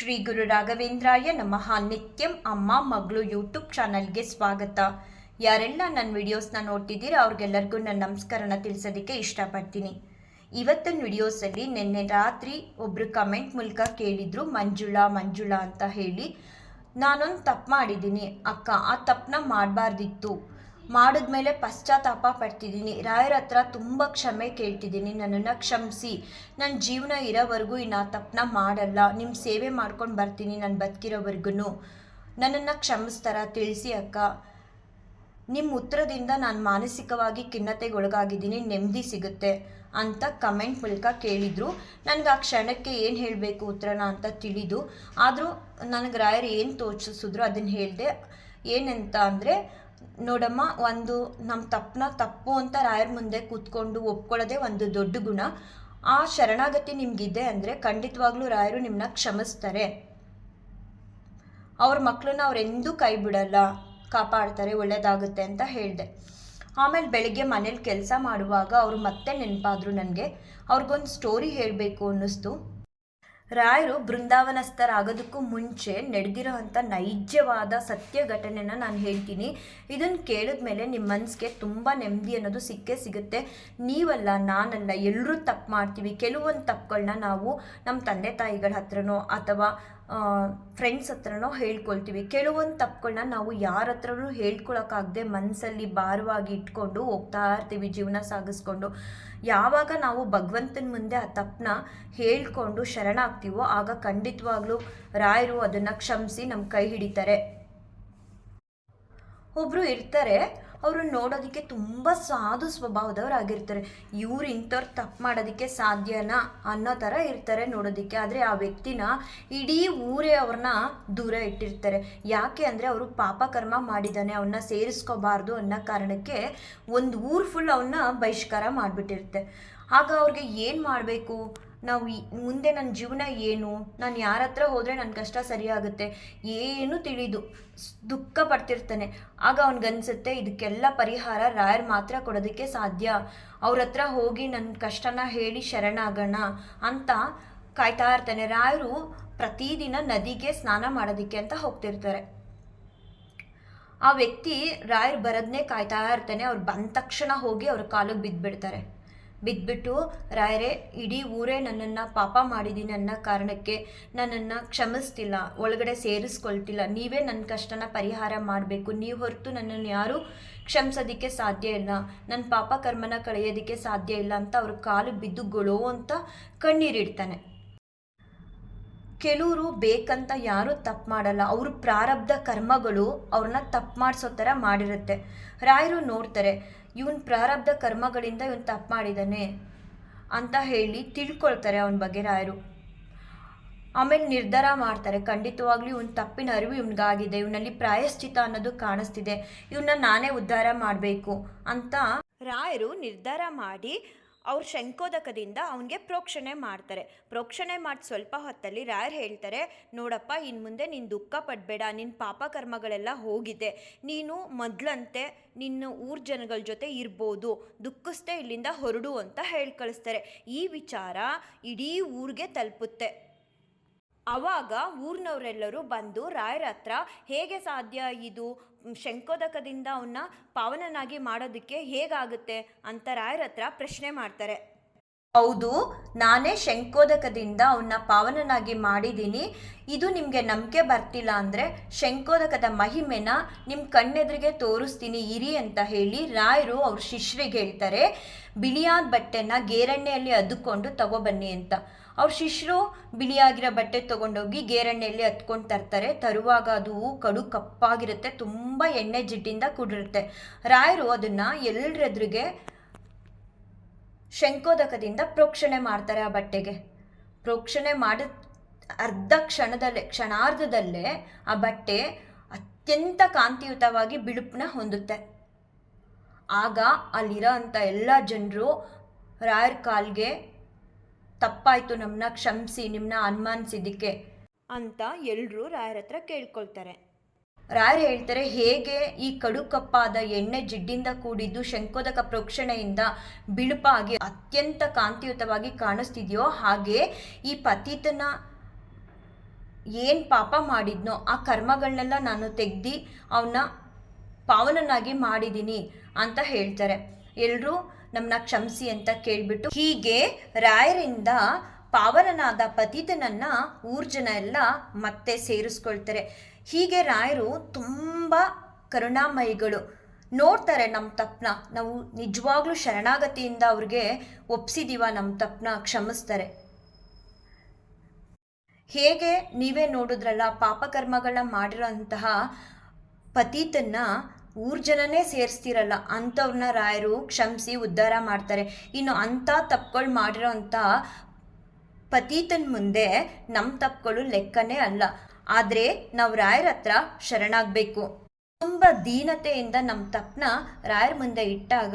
ಶ್ರೀ ಗುರು ರಾಘವೇಂದ್ರಾಯ ನಮಃ. ನಿತ್ಯಂ ಅಮ್ಮ ಮಗಳು ಯೂಟ್ಯೂಬ್ ಚಾನಲ್ಗೆ ಸ್ವಾಗತ. ಯಾರೆಲ್ಲ ನನ್ನ ವಿಡಿಯೋಸ್ನ ನೋಡ್ತಿದ್ದೀರಾ, ಅವ್ರಿಗೆಲ್ಲರಿಗೂ ನನ್ನ ನಮಸ್ಕಾರನ ತಿಳಿಸೋದಕ್ಕೆ ಇಷ್ಟಪಡ್ತೀನಿ. ಇವತ್ತಿನ ವಿಡಿಯೋಸಲ್ಲಿ ನಿನ್ನೆ ರಾತ್ರಿ ಒಬ್ಬರು ಕಮೆಂಟ್ ಮೂಲಕ ಕೇಳಿದ್ರು, ಮಂಜುಳಾ ಮಂಜುಳಾ ಅಂತ ಹೇಳಿ. ನಾನೊಂದು ತಪ್ಪು ಮಾಡಿದ್ದೀನಿ. ಅಕ್ಕ, ಆ ತಪ್ಪನ್ನ ಮಾಡಬಾರ್ದಿತ್ತು. ಮಾಡಿದ್ಮೇಲೆ ಪಶ್ಚಾತ್ತಾಪ ಪಡ್ತಿದ್ದೀನಿ. ರಾಯರ ಹತ್ರ ತುಂಬ ಕ್ಷಮೆ ಕೇಳ್ತಿದ್ದೀನಿ. ನನ್ನನ್ನು ಕ್ಷಮಿಸಿ. ನನ್ನ ಜೀವನ ಇರೋವರೆಗೂ ಇನ್ನು ತಪ್ಪನ್ನ ಮಾಡಲ್ಲ. ನಿಮ್ಮ ಸೇವೆ ಮಾಡ್ಕೊಂಡು ಬರ್ತೀನಿ ನಾನು ಬದುಕಿರೋವರೆಗೂ ನನ್ನನ್ನು ಕ್ಷಮಿಸ್ತಾರ? ತಿಳಿಸಿ ಅಕ್ಕ. ನಿಮ್ಮ ಉತ್ತರದಿಂದ ನಾನು ಮಾನಸಿಕವಾಗಿ ಖಿನ್ನತೆಗೊಳಗಾಗಿದ್ದೀನಿ. ನೆಮ್ಮದಿ ಸಿಗುತ್ತೆ ಅಂತ ಕಮೆಂಟ್ ಮೂಲಕ ಕೇಳಿದರು. ನನಗೆ ಆ ಕ್ಷಣಕ್ಕೆ ಏನು ಹೇಳಬೇಕು ಉತ್ತರನ ಅಂತ ತಿಳಿದು. ಆದರೂ ನನಗೆ ರಾಯರು ಏನು ತೋಚಿಸಿದ್ರು ಅದನ್ನು ಹೇಳಿದೆ. ಏನಂತ ಅಂದರೆ ನೋಡಮ್ಮ, ಒಂದು ನಮ್ಮ ತಪ್ಪನ್ನ ತಪ್ಪು ಅಂತ ರಾಯರ ಮುಂದೆ ಕೂತ್ಕೊಂಡು ಒಪ್ಕೊಳ್ಳೋದೇ ಒಂದು ದೊಡ್ಡ ಗುಣ. ಆ ಶರಣಾಗತಿ ನಿಮ್ಗಿದೆ ಅಂದರೆ ಖಂಡಿತವಾಗ್ಲೂ ರಾಯರು ನಿಮ್ಮನ್ನ ಕ್ಷಮಿಸ್ತಾರೆ. ಅವ್ರ ಮಕ್ಕಳನ್ನ ಅವರೆಂದೂ ಕೈ ಬಿಡಲ್ಲ, ಕಾಪಾಡ್ತಾರೆ, ಒಳ್ಳೇದಾಗುತ್ತೆ ಅಂತ ಹೇಳಿದೆ. ಆಮೇಲೆ ಬೆಳಿಗ್ಗೆ ಮನೇಲಿ ಕೆಲಸ ಮಾಡುವಾಗ ಅವರು ಮತ್ತೆ ನೆನಪಾದ್ರು ನನಗೆ ಅವ್ರಿಗೊಂದು ಸ್ಟೋರಿ ಹೇಳಬೇಕು ಅನ್ನಿಸ್ತು. ರಾಯರು ಬೃಂದಾವನಸ್ಥರಾಗೋದಕ್ಕೂ ಮುಂಚೆ ನಡೆದಿರೋ ಅಂಥ ನೈಜವಾದ ಸತ್ಯ ಘಟನೆನ ನಾನು ಹೇಳ್ತೀನಿ. ಇದನ್ನು ಕೇಳಿದ್ಮೇಲೆ ನಿಮ್ಮ ಮನಸ್ಸಿಗೆ ತುಂಬ ನೆಮ್ಮದಿ ಅನ್ನೋದು ಸಿಕ್ಕೇ ಸಿಗುತ್ತೆ. ನೀವಲ್ಲ, ನಾನಲ್ಲ ಎಲ್ಲರೂ ತಪ್ಪು ಮಾಡ್ತೀವಿ. ಕೆಲವೊಂದು ತಪ್ಪುಗಳನ್ನ ನಾವು ನಮ್ಮ ತಂದೆ ತಾಯಿಗಳ ಹತ್ರನೋ ಅಥವಾ ಫ್ರೆಂಡ್ಸ್ ಹತ್ರನೋ ಹೇಳ್ಕೊಳ್ತೀವಿ. ಕೆಲವೊಂದು ತಪ್ಪುಗಳನ್ನ ನಾವು ಯಾರ ಹತ್ರನೂ ಹೇಳ್ಕೊಳಕ್ಕಾಗದೆ ಮನಸ್ಸಲ್ಲಿ ಭಾರವಾಗಿ ಇಟ್ಕೊಂಡು ಹೋಗ್ತಾ ಇರ್ತೀವಿ, ಜೀವನ ಸಾಗಿಸ್ಕೊಂಡು. ಯಾವಾಗ ನಾವು ಭಗವಂತನ ಮುಂದೆ ಆ ತಪ್ಪನ್ನ ಹೇಳ್ಕೊಂಡು ಶರಣಾಗ್ತೀವೋ, ಆಗ ಖಂಡಿತವಾಗ್ಲೂ ರಾಯರು ಅದನ್ನು ಕ್ಷಮಿಸಿ ನಮ್ಮ ಕೈ ಹಿಡಿತಾರೆ. ಒಬ್ಬರು ಇರ್ತಾರೆ ಅವರು ನೋಡೋದಕ್ಕೆ ತುಂಬ ಸಾಧು ಸ್ವಭಾವದವರಾಗಿರ್ತಾರೆ. ಇವ್ರು ಇಂಥವ್ರು ತಪ್ಪು ಮಾಡೋದಕ್ಕೆ ಸಾಧ್ಯನಾ ಅನ್ನೋ ಥರ ಇರ್ತಾರೆ ನೋಡೋದಕ್ಕೆ. ಆದರೆ ಆ ವ್ಯಕ್ತಿನ ಇಡೀ ಊರೇ ಅವ್ರನ್ನ ದೂರ ಇಟ್ಟಿರ್ತಾರೆ. ಯಾಕೆ ಅಂದರೆ ಅವರು ಪಾಪಕರ್ಮ ಮಾಡಿದ್ದಾನೆ ಅವನ್ನ ಸೇರಿಸ್ಕೋಬಾರ್ದು ಅನ್ನೋ ಕಾರಣಕ್ಕೆ ಒಂದು ಊರು ಫುಲ್ ಅವನ್ನ ಬಹಿಷ್ಕಾರ ಮಾಡಿಬಿಟ್ಟಿರುತ್ತೆ. ಆಗ ಅವ್ರಿಗೆ ಏನು ಮಾಡಬೇಕು? ನಾವು ಮುಂದೆ ನನ್ನ ಜೀವನ ಏನು? ನಾನು ಯಾರ ಹತ್ರ ಹೋದರೆ ನನ್ನ ಕಷ್ಟ ಸರಿಯಾಗುತ್ತೆ? ಏನು ತಿಳಿದು ದುಃಖ ಪಡ್ತಿರ್ತಾನೆ. ಆಗ ಅವನಿಗನ್ಸುತ್ತೆ, ಇದಕ್ಕೆಲ್ಲ ಪರಿಹಾರ ರಾಯರ್ ಮಾತ್ರ ಕೊಡೋದಕ್ಕೆ ಸಾಧ್ಯ. ಅವ್ರ ಹತ್ರ ಹೋಗಿ ನನ್ನ ಕಷ್ಟನ ಹೇಳಿ ಶರಣಾಗೋಣ ಅಂತ ಕಾಯ್ತಾ ಇರ್ತಾನೆ. ರಾಯರು ಪ್ರತಿದಿನ ನದಿಗೆ ಸ್ನಾನ ಮಾಡೋದಕ್ಕೆ ಅಂತ ಹೋಗ್ತಿರ್ತಾರೆ. ಆ ವ್ಯಕ್ತಿ ರಾಯರ್ ಬರೋದನ್ನೇ ಕಾಯ್ತಾ ಇರ್ತಾನೆ. ಅವ್ರು ಬಂದ ತಕ್ಷಣ ಹೋಗಿ ಅವ್ರ ಕಾಲಿಗೆ ಬಿದ್ದುಬಿಡ್ತಾರೆ ಬಿದ್ದುಬಿಟ್ಟು ರಾಯರೇ, ಇಡೀ ಊರೇ ನನ್ನನ್ನು ಪಾಪ ಮಾಡಿದ್ದೀನಿ ಅನ್ನೋ ಕಾರಣಕ್ಕೆ ನನ್ನನ್ನು ಕ್ಷಮಿಸ್ತಿಲ್ಲ, ಒಳಗಡೆ ಸೇರಿಸ್ಕೊಳ್ತಿಲ್ಲ. ನೀವೇ ನನ್ನ ಕಷ್ಟನ ಪರಿಹಾರ ಮಾಡಬೇಕು. ನೀವು ಹೊರತು ನನ್ನನ್ನು ಯಾರೂ ಕ್ಷಮಿಸೋದಕ್ಕೆ ಸಾಧ್ಯ ಇಲ್ಲ. ನನ್ನ ಪಾಪ ಕರ್ಮನ ಕಳೆಯೋದಕ್ಕೆ ಸಾಧ್ಯ ಇಲ್ಲ ಅಂತ ಅವ್ರ ಕಾಲು ಬಿದ್ದು ಗೊಳೋ ಅಂತ ಕಣ್ಣೀರಿಡ್ತಾನೆ. ಕೆಲವರು ಬೇಕಂತ ಯಾರೂ ತಪ್ಪು ಮಾಡಲ್ಲ. ಅವ್ರ ಪ್ರಾರಬ್ಧ ಕರ್ಮಗಳು ಅವ್ರನ್ನ ತಪ್ಪು ಮಾಡಿಸೋ ಥರ ಮಾಡಿರುತ್ತೆ. ರಾಯರು ನೋಡ್ತಾರೆ ಇವನ್ ಪ್ರಾರಬ್ಧ ಕರ್ಮಗಳಿಂದ ಇವನು ತಪ್ಪು ಮಾಡಿದ್ದಾನೆ ಅಂತ ಹೇಳಿ ತಿಳ್ಕೊಳ್ತಾರೆ ಅವನ ಬಗ್ಗೆ ರಾಯರು. ಆಮೇಲೆ ನಿರ್ಧಾರ ಮಾಡ್ತಾರೆ. ಖಂಡಿತವಾಗ್ಲೂ ಇವನ್ ತಪ್ಪಿನ ಅರಿವು ಇವನಿಗಾಗಿದೆ. ಇವನಲ್ಲಿ ಪ್ರಾಯಶ್ಚಿತ ಅನ್ನೋದು ಕಾಣಿಸ್ತಿದೆ. ಇವನ್ನ ನಾನೇ ಉದ್ಧಾರ ಮಾಡಬೇಕು ಅಂತ ರಾಯರು ನಿರ್ಧಾರ ಮಾಡಿ ಅವ್ರ ಶಂಕೋದಕದಿಂದ ಅವನಿಗೆ ಪ್ರೋಕ್ಷಣೆ ಮಾಡ್ತಾರೆ. ಪ್ರೋಕ್ಷಣೆ ಮಾಡಿ ಸ್ವಲ್ಪ ಹೊತ್ತಲ್ಲಿ ರಾಯರ್ ಹೇಳ್ತಾರೆ, ನೋಡಪ್ಪ ಇನ್ನು ಮುಂದೆ ನೀನು ದುಃಖ ಪಡಬೇಡ ನಿನ್ನ ಪಾಪ ಕರ್ಮಗಳೆಲ್ಲ ಹೋಗಿದೆ. ನೀನು ಮೊದಲಂತೆ, ನಿನ್ನ ಊರ್ ಜನಗಳ ಜೊತೆ ಇರ್ಬೋದು ದುಃಖಿಸ್ದೆ ಇಲ್ಲಿಂದ ಹೊರಡು ಅಂತ ಹೇಳಿ ಕಳಿಸ್ತಾರೆ. ಈ ವಿಚಾರ ಇಡೀ ಊರಿಗೆ ತಲುಪುತ್ತೆ. ಅವಾಗ ಊರಿನವರೆಲ್ಲರೂ ಬಂದು, ರಾಯರ ಹತ್ರ ಹೇಗೆ ಸಾಧ್ಯ ಇದು? ಶಂಕೋದಕದಿಂದ ಅವನ್ನ ಪಾವನನಾಗಿ ಮಾಡೋದಕ್ಕೆ ಹೇಗಾಗುತ್ತೆ? ಅಂತ ರಾಯರ ಹತ್ರ ಪ್ರಶ್ನೆ ಮಾಡ್ತಾರೆ. ಹೌದು, ನಾನೇ ಶಂಕೋದಕದಿಂದ ಅವನ್ನ ಪಾವನನಾಗಿ ಮಾಡಿದ್ದೀನಿ. ಇದು ನಿಮಗೆ ನಂಬಿಕೆ ಬರ್ತಿಲ್ಲ ಅಂದರೆ ಶಂಕೋದಕದ ಮಹಿಮೆನ ನಿಮ್ಮ ಕಣ್ಣೆದುರಿಗೆ ತೋರಿಸ್ತೀನಿ, ಇರಿ ಅಂತ ಹೇಳಿ ರಾಯರು ಅವ್ರ ಶಿಷ್ಯರಿಗೆ ಹೇಳ್ತಾರೆ. ಬಿಳಿಯಾದ ಬಟ್ಟೆನ ಗೇರಣ್ಣೆಯಲ್ಲಿ ಅದ್ದುಕೊಂಡು ತಗೊಬನ್ನಿ ಅಂತ. ಅವ್ರ ಶಿಷ್ಯರು ಬಿಳಿಯಾಗಿರೋ ಬಟ್ಟೆ ತೊಗೊಂಡೋಗಿ ಗೇರೆಣ್ಣೆಯಲ್ಲಿ ಹತ್ಕೊಂಡು ತರ್ತಾರೆ. ತರುವಾಗ ಅದು ಕಡು ಕಪ್ಪಾಗಿರುತ್ತೆ, ತುಂಬ ಎಣ್ಣೆ ಜಿಡ್ಡಿಂದ ಕೂಡಿರುತ್ತೆ. ರಾಯರು ಅದನ್ನು ಎಲ್ಲರೆದುರಿಗೆ ಶಂಕೋದಕದಿಂದ ಪ್ರೋಕ್ಷಣೆ ಮಾಡ್ತಾರೆ ಆ ಬಟ್ಟೆಗೆ. ಪ್ರೋಕ್ಷಣೆ ಮಾಡಿದ ಅರ್ಧ ಕ್ಷಣದಲ್ಲೇ, ಕ್ಷಣಾರ್ಧದಲ್ಲೇ ಆ ಬಟ್ಟೆ ಅತ್ಯಂತ ಕಾಂತಿಯುತವಾಗಿ ಬಿಳುಪನ್ನ ಹೊಂದುತ್ತೆ. ಆಗ ಅಲ್ಲಿರೋ ಅಂಥ ಎಲ್ಲ ಜನರು ರಾಯರ್ ಕಾಲ್ಗೆ ತಪ್ಪಾಯಿತು ನಮ್ಮನ್ನ ಕ್ಷಮಿಸಿ ನಿಮ್ಮನ್ನ ಅನುಮಾನಿಸಿದ್ದಕ್ಕೆ ಅಂತ ಎಲ್ಲರೂ ರಾಯರ ಹತ್ರ ಕೇಳ್ಕೊಳ್ತಾರೆ. ರಾಯರು ಹೇಳ್ತಾರೆ ಹೇಗೆ ಈ ಕಡುಕಪ್ಪಾದ ಎಣ್ಣೆ ಜಿಡ್ಡಿಂದ ಕೂಡಿದ್ದು ಶಂಕೋದಕ ಪ್ರೋಕ್ಷಣೆಯಿಂದ ಬಿಳುಪಾಗಿ ಅತ್ಯಂತ ಕಾಂತಿಯುತವಾಗಿ ಕಾಣಿಸ್ತಿದೆಯೋ ಹಾಗೆ ಈ ಪತಿತನ ಏನು ಪಾಪ ಮಾಡಿದ್ನೋ ಆ ಕರ್ಮಗಳನ್ನೆಲ್ಲ ನಾನು ತೆಗ್ದು ಅವನ್ನ ಪಾವನನಾಗಿ ಮಾಡಿದ್ದೀನಿ ಅಂತ ಹೇಳ್ತಾರೆ. ಎಲ್ಲರೂ ನಮ್ಮನ್ನ ಕ್ಷಮಿಸಿ ಅಂತ ಕೇಳಿಬಿಟ್ಟು ಹೀಗೆ ರಾಯರಿಂದ ಪಾವನನಾದ ಪತಿತನನ್ನ ಊರ್ ಜನ ಎಲ್ಲ ಮತ್ತೆ ಸೇರಿಸ್ಕೊಳ್ತಾರೆ. ಹೀಗೆ ರಾಯರು ತುಂಬ ಕರುಣಾಮಯಿಗಳು. ನೋಡ್ತಾರೆ ನಮ್ಮ ತಪ್ಪನ್ನ ನಾವು ನಿಜವಾಗ್ಲೂ ಶರಣಾಗತಿಯಿಂದ ಅವ್ರಿಗೆ ಒಪ್ಸಿದೀವ ನಮ್ಮ ತಪ್ಪನ್ನ ಕ್ಷಮಿಸ್ತಾರೆ. ಹೇಗೆ ನೀವೇ ನೋಡಿದ್ರಲ್ಲ ಪಾಪಕರ್ಮಗಳನ್ನ ಮಾಡಿರೋಂತಹ ಪತೀತನ್ನ ಊರ್ ಜನನೇ ಸೇರಿಸ್ತಿರಲ್ಲ ಅಂಥವ್ರನ್ನ ರಾಯರು ಕ್ಷಮಿಸಿ ಉದ್ಧಾರ ಮಾಡ್ತಾರೆ. ಇನ್ನು ಅಂಥ ತಪ್ಪುಗಳು ಮಾಡಿರೋ ಅಂಥ ಪತೀತನ ಮುಂದೆ ನಮ್ಮ ತಪ್ಪುಗಳು ಲೆಕ್ಕನೇ ಅಲ್ಲ. ಆದರೆ ನಾವು ರಾಯರ ಹತ್ರ ಶರಣಾಗಬೇಕು. ತುಂಬ ದೀನತೆಯಿಂದ ನಮ್ಮ ತಪ್ಪನ್ನ ರಾಯರ ಮುಂದೆ ಇಟ್ಟಾಗ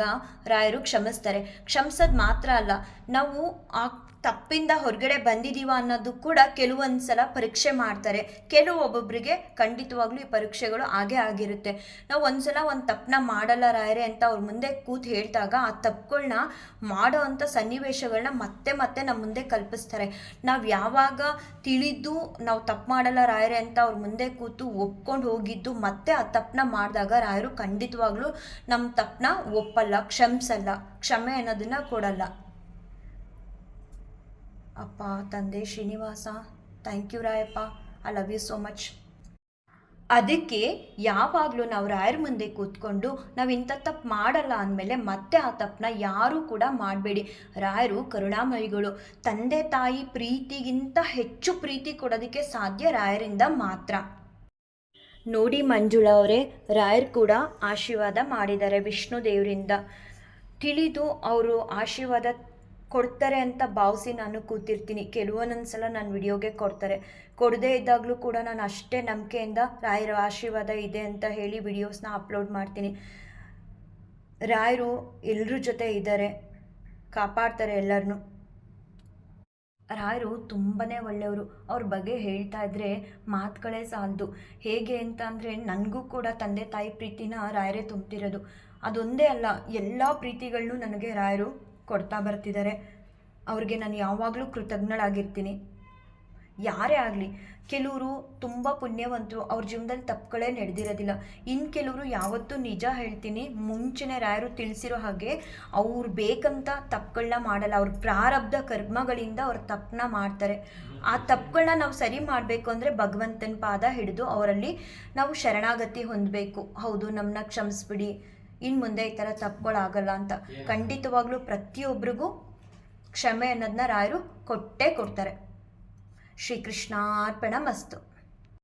ರಾಯರು ಕ್ಷಮಿಸ್ತಾರೆ. ಕ್ಷಮಿಸೋದು ಮಾತ್ರ ಅಲ್ಲ, ನಾವು ಆ ತಪ್ಪಿಂದ ಹೊರಗಡೆ ಬಂದಿದ್ದೀವ ಅನ್ನೋದು ಕೂಡ ಕೆಲವೊಂದು ಸಲ ಪರೀಕ್ಷೆ ಮಾಡ್ತಾರೆ. ಕೆಲವೊಬ್ಬೊಬ್ಬರಿಗೆ ಖಂಡಿತವಾಗ್ಲೂ ಈ ಪರೀಕ್ಷೆಗಳು ಹಾಗೆ ಆಗಿರುತ್ತೆ. ನಾವು ಒಂದ್ಸಲ ಒಂದು ತಪ್ಪನ್ನ ಮಾಡಲ್ಲ ರಾಯರೆ ಅಂತ ಅವ್ರ ಮುಂದೆ ಕೂತು ಹೇಳಿದಾಗ ಆ ತಪ್ಪುಗಳನ್ನ ಮಾಡೋ ಅಂಥ ಸನ್ನಿವೇಶಗಳನ್ನ ಮತ್ತೆ ಮತ್ತೆ ನಮ್ಮ ಮುಂದೆ ಕಲ್ಪಿಸ್ತಾರೆ. ನಾವು ಯಾವಾಗ ತಿಳಿದು ನಾವು ತಪ್ಪು ಮಾಡಲ್ಲ ರಾಯರೆ ಅಂತ ಅವ್ರ ಮುಂದೆ ಕೂತು ಒಪ್ಕೊಂಡು ಹೋಗಿದ್ದು ಮತ್ತೆ ಆ ತಪ್ಪನ್ನ ಮಾಡಿದಾಗ ರಾಯರು ಖಂಡಿತವಾಗ್ಲೂ ನಮ್ಮ ತಪ್ಪನ್ನ ಒಪ್ಪಲ್ಲ, ಕ್ಷಮಿಸಲ್ಲ, ಕ್ಷಮೆ ಅನ್ನೋದನ್ನ ಕೊಡಲ್ಲ. ಅಪ್ಪ, ತಂದೆ, Srinivasa thank you Rayappa I love you so much ಅದಕ್ಕೆ ಯಾವಾಗಲೂ ನಾವು ರಾಯರ ಮುಂದೆ ಕೂತ್ಕೊಂಡು ನಾವು ಇಂಥ ತಪ್ಪು ಮಾಡಲ್ಲ ಅಂದಮೇಲೆ ಮತ್ತೆ ಆ ತಪ್ಪನ್ನ ಯಾರೂ ಕೂಡ ಮಾಡಬೇಡಿ. ರಾಯರು ಕರುಣಾಮಯಿಗಳು. ತಂದೆ, ತಾಯಿ ಪ್ರೀತಿಗಿಂತ ಹೆಚ್ಚು ಪ್ರೀತಿ ಕೊಡೋದಕ್ಕೆ ಸಾಧ್ಯ ರಾಯರಿಂದ ಮಾತ್ರ. ನೋಡಿ ಮಂಜುಳ ಅವರೇ, ರಾಯರು ಕೂಡ ಆಶೀರ್ವಾದ ಮಾಡಿದ್ದಾರೆ ವಿಷ್ಣು ದೇವರಿಂದ. ತಿಳಿದು ಅವರು ಆಶೀರ್ವಾದ ಕೊಡ್ತಾರೆ ಅಂತ ಭಾವಿಸಿ ನಾನು ಕೂತಿರ್ತೀನಿ. ಕೆಲವೊಂದೊಂದು ಸಲ ನನ್ನ ವಿಡಿಯೋಗೆ ಕೊಡ್ತಾರೆ. ಕೊಡದೇ ಇದ್ದಾಗಲೂ ಕೂಡ ನಾನು ಅಷ್ಟೇ ನಂಬಿಕೆಯಿಂದ ರಾಯರ ಆಶೀರ್ವಾದ ಇದೆ ಅಂತ ಹೇಳಿ ವಿಡಿಯೋಸ್ನ ಅಪ್ಲೋಡ್ ಮಾಡ್ತೀನಿ. ರಾಯರು ಎಲ್ಲರ ಜೊತೆ ಇದ್ದಾರೆ. ಕಾಪಾಡ್ತಾರೆ ಎಲ್ಲರನ್ನೂ ರಾಯರು ತುಂಬಾ ಒಳ್ಳೆಯವರು. ಅವ್ರ ಬಗ್ಗೆ ಹೇಳ್ತಾ ಇದ್ರೆ ಮಾತುಗಳೇ ಸಾಲದು. ಹೇಗೆ ಅಂತ ಅಂದರೆ ನನಗೂ ಕೂಡ ತಂದೆ ತಾಯಿ ಪ್ರೀತಿನ ರಾಯರೇ ತುಂಬ್ತಿರೋದು. ಅದೊಂದೇ ಅಲ್ಲ, ಎಲ್ಲ ಪ್ರೀತಿಗಳನ್ನೂ ನನಗೆ ರಾಯರು ಕೊಡ್ತಾ ಬರ್ತಿದ್ದಾರೆ. ಅವ್ರಿಗೆ ನಾನು ಯಾವಾಗಲೂ ಕೃತಜ್ಞಳಾಗಿರ್ತೀನಿ. ಯಾರೇ ಆಗಲಿ, ಕೆಲವರು ತುಂಬ ಪುಣ್ಯವಂತರು, ಅವ್ರ ಜೀವನದಲ್ಲಿ ತಪ್ಪುಗಳೇ ನಡೆದಿರೋದಿಲ್ಲ. ಇನ್ನು ಕೆಲವರು ಯಾವತ್ತೂ ನಿಜ ಹೇಳ್ತೀನಿ, ಮುಂಚೆನೇ ರಾಯರು ತಿಳಿಸಿರೋ ಹಾಗೆ ಅವ್ರು ಬೇಕಂತ ತಪ್ಪುಗಳನ್ನ ಮಾಡಲ್ಲ. ಅವ್ರ ಪ್ರಾರಬ್ಧ ಕರ್ಮಗಳಿಂದ ಅವ್ರ ತಪ್ಪನ್ನ ಮಾಡ್ತಾರೆ. ಆ ತಪ್ಪುಗಳನ್ನ ನಾವು ಸರಿ ಮಾಡಬೇಕು ಅಂದರೆ ಭಗವಂತನ ಪಾದ ಹಿಡಿದು ಅವರಲ್ಲಿ ನಾವು ಶರಣಾಗತಿ ಹೊಂದಬೇಕು. ಹೌದು ನಮ್ಮನ್ನ ಕ್ಷಮಿಸ್ಬಿಡಿ. ಇನ್ನು ಮುಂದೆ ಈ ಥರ ತಪ್ಪುಗಳಾಗಲ್ಲ ಅಂತ. ಖಂಡಿತವಾಗ್ಲೂ ಪ್ರತಿಯೊಬ್ಬರಿಗೂ ಕ್ಷಮೆ ಅನ್ನೋದನ್ನ ರಾಯರು ಕೊಟ್ಟೇ ಕೊಡ್ತಾರೆ. ಶ್ರೀಕೃಷ್ಣಾರ್ಪಣ ಮಸ್ತು